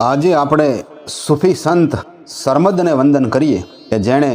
આજે આપણે સુફી સંત સરમદને વંદન કરીએ કે જેણે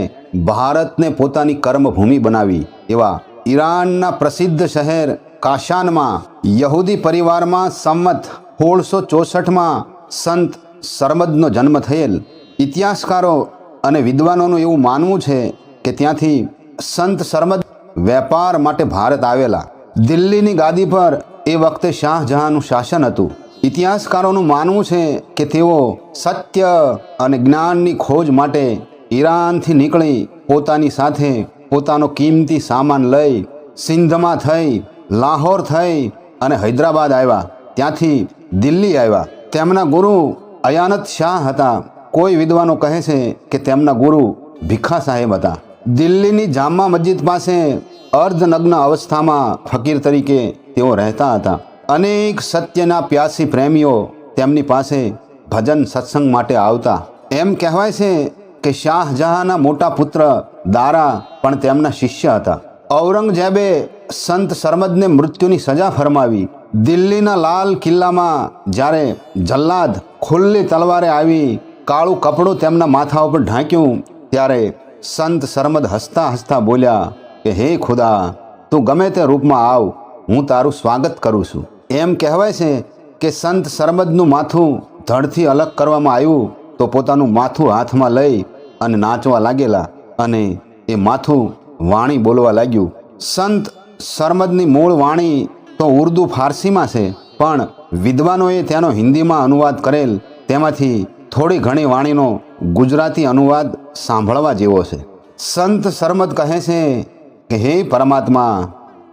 ભારતને પોતાની કર્મભૂમિ બનાવી એવા ઈરાનના પ્રસિદ્ધ શહેર કાશાનમાં યહૂદી પરિવારમાં સંમત સોળસો ચોસઠમાં સંત સરમદનો જન્મ થયેલ. ઇતિહાસકારો અને વિદ્વાનોનું એવું માનવું છે કે ત્યાંથી સંત સરમદ વેપાર માટે ભારત આવેલા. દિલ્હીની ગાદી પર એ વખતે શાહજહાંનું શાસન હતું. ઇતિહાસકારોનું માનવું છે કે તેઓ સત્ય અને જ્ઞાનની ખોજ માટે ઈરાનથી નીકળી પોતાની સાથે પોતાનો કિંમતી સામાન લઈ સિંધમાં થઈ, લાહોર થઈ અને હૈદરાબાદ આવ્યા. ત્યાંથી દિલ્હી આવ્યા. તેમના ગુરુ અયાનત શાહ હતા. કોઈ વિદ્વાનો કહે છે કે તેમના ગુરુ ભીખા સાહેબ હતા. દિલ્હીની જામા મસ્જિદ પાસે અર્ધનગ્ન અવસ્થામાં ફકીર તરીકે તેઓ રહેતા હતા. અનેક સત્યના પ્યાસી પ્રેમીઓ તેમની પાસે ભજન સત્સંગ માટે આવતા. એમ કહેવાય છે કે શાહજહાંના મોટા પુત્ર દારા પણ તેમના શિષ્ય હતા. ઔરંગઝેબે સંત સરમદને મૃત્યુની સજા ફરમાવી. દિલ્હીના લાલ કિલ્લામાં જ્યારે જલ્લાદ ખુલ્લી તલવારે આવી કાળું કપડું તેમના માથા ઉપર ઢાંક્યું, ત્યારે સંત સરમદ હસતા હસતા બોલ્યા કે, હે ખુદા, તું ગમે તે રૂપમાં આવ, હું તારું સ્વાગત કરું છું. એમ કહેવાય છે કે સંત સરમદનું માથું ધડથી અલગ કરવામાં આવ્યું તો પોતાનું માથું હાથમાં લઈ અને નાચવા લાગેલા અને એ માથું વાણી બોલવા લાગ્યું. સંત સરમદની મૂળ વાણી તો ઉર્દુ ફારસીમાં છે, પણ વિદ્વાનોએ તેનો હિન્દીમાં અનુવાદ કરેલ તેમાંથી થોડી ઘણી વાણીનો ગુજરાતી અનુવાદ સાંભળવા જેવો છે. સંત સરમદ કહે છે કે, હે પરમાત્મા,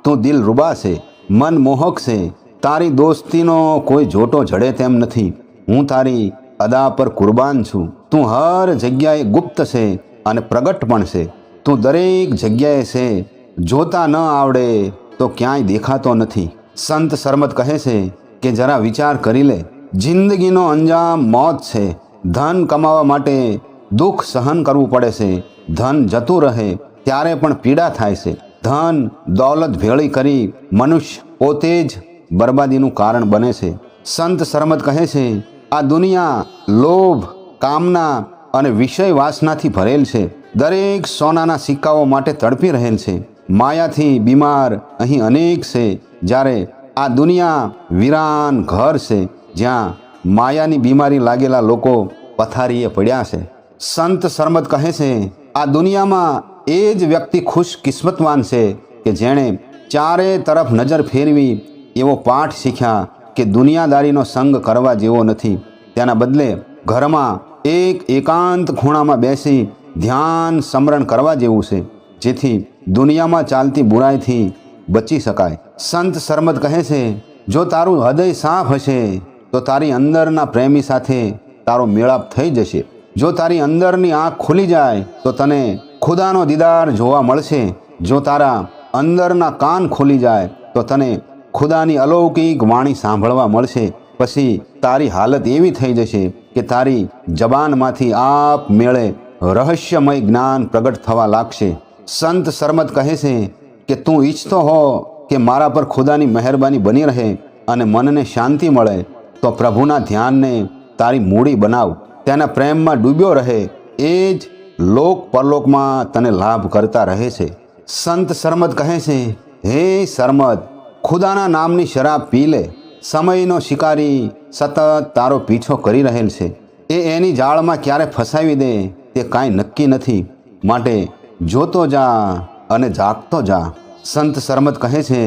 તું દિલ રૂબા છે, મન મોહક છે તારી દોસ્તીનો કોઈ જોટો જડે તેમ નથી. હું તારી અદા પર કુરબાન છું. તું હર જગ્યાએ ગુપ્ત છે અને પ્રગટ પણ છે. તું દરેક જગ્યાએ છે. જોતા ન આવડે તો ક્યાંય દેખાતો નથી. સંત સરમત કહે છે કે જરા વિચાર કરી લે. જિંદગીનો અંજામ મોત છે. ધન કમાવા માટે દુઃખ સહન કરવું પડે છે. ધન જતું રહે ત્યારે પણ પીડા થાય છે. ધન દોલત ભેળી કરી મનુષ્ય પોતે જ બરબાદીનું કારણ બને છે. સંત સરમદ કહે છે, આ દુનિયા લોભ, કામના અને વિષય વાસનાથી ભરેલ છે. દરેક સોનાના સિક્કાઓ માટે તડપી રહેલ છે. માયાથી બીમાર અહીં અનેક છે, જ્યારે આ દુનિયા વિરાન ઘર છે, જ્યાં માયાની બીમારી લાગેલા લોકો પથારીએ પડ્યા છે. સંત સરમદ કહે છે, આ દુનિયામાં એ જ વ્યક્તિ ખુશ કિસ્મતવાન છે કે જેણે ચારે તરફ નજર ફેરવી એવો પાઠ શીખ્યા કે દુનિયાદારીનો સંગ કરવા જેવો નથી. તેના બદલે ઘરમાં એક એકાંત ખૂણામાં બેસી ધ્યાન સમરણ કરવા જેવું છે, જેથી દુનિયામાં ચાલતી બુરાઈથી બચી શકાય. સંત સરમદ કહે છે, જો તારું હૃદય સાફ હશે, તો તારી અંદરના પ્રેમી સાથે તારો મેળાપ થઈ જશે. જો તારી અંદરની આંખ ખુલી જાય, તો તને ખુદાનો દીદાર જોવા મળશે. જો તારા અંદરના કાન ખુલી જાય, તો તને ખુદાની અલૌકિક વાણી સાંભળવા મળશે. પછી તારી હાલત એવી થઈ જશે કે તારી જબાનમાંથી આપ મેળે રહસ્યમય જ્ઞાન પ્રગટ થવા લાગશે. સંત સરમત કહે છે કે, તું ઈચ્છતો હો કે મારા પર ખુદાની મહેરબાની બની રહે અને મનને શાંતિ મળે, તો પ્રભુના ધ્યાનને તારી મૂડી બનાવ. તેના પ્રેમમાં ડૂબ્યો રહે એ જ લોક પરલોકમાં તને લાભ કરતા રહે છે. સંત સરમદ કહે છે, હે સરમદ ખુદાના નામની શરાબ પી લે. સમયનો શિકારી સતત તારો પીછો કરી રહેલ છે. એ એની જાળમાં ક્યારે ફસાવી દે તે કાંઈ નક્કી નથી. માટે જોતો જા અને જાગતો જા. સંત સરમત કહે છે,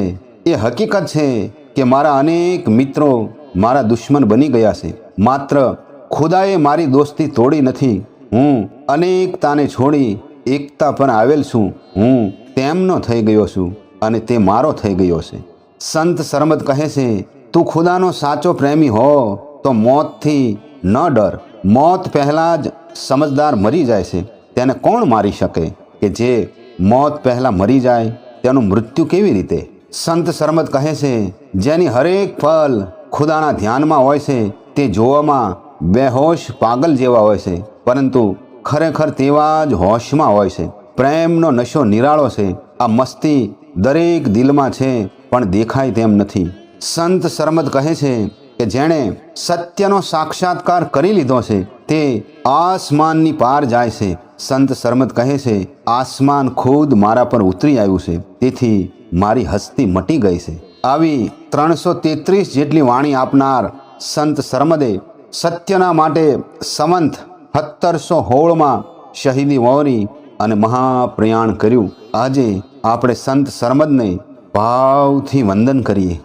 એ હકીકત છે કે મારા અનેક મિત્રો મારા દુશ્મન બની ગયા છે. માત્ર ખુદાએ મારી દોસ્તી તોડી નથી. હું અનેકતાને છોડી એકતા પર આવેલ છું. હું તેમનો થઈ ગયો છું અને તે મારો થઈ ગયો છે. સંત સરમદ કહે છે, તું ખુદાનો સાચો પ્રેમી હો, તો મોતથી ન ડર. મોત પહેલાં જ સમજદાર મરી જાય છે. તેને કોણ મારી શકે? કે જે મોત પહેલાં મરી જાય, તેનું મૃત્યુ કેવી રીતે? સંત સરમદ કહે છે, જેની હરેક ફલ ખુદાના ધ્યાનમાં હોય છે, તે જોવામાં બેહોશ પાગલ જેવા હોય છે, પરંતુ ખરેખર તેવા જ હોશમાં હોય છે. પ્રેમનો નશો નિરાળો છે. આ મસ્તી દરેક દિલમાં છે. પણ દેખાય તેમ નથી. સંત સરમદ કહે છે કે જેણે સત્યનો સાક્ષાત્કાર કરી લીધો છે, તે આસમાનની પાર જાય છે. સંત સરમદ કહે છે, આસમાન ખુદ મારા પર ઉતરી આવ્યું છે, તેથી મારી હસ્તી મટી ગઈ છે. આવી ત્રણસો તેત્રીસ જેટલી વાણી આપનાર સંત સરમદે સત્યના માટે સંવંત સત્તરસો હોળમાં શહીદી વહોરી અને મહાપ્રયાણ કર્યું. આજે આપણે સંત સરમદને ભાવથી વંદન કરીએ.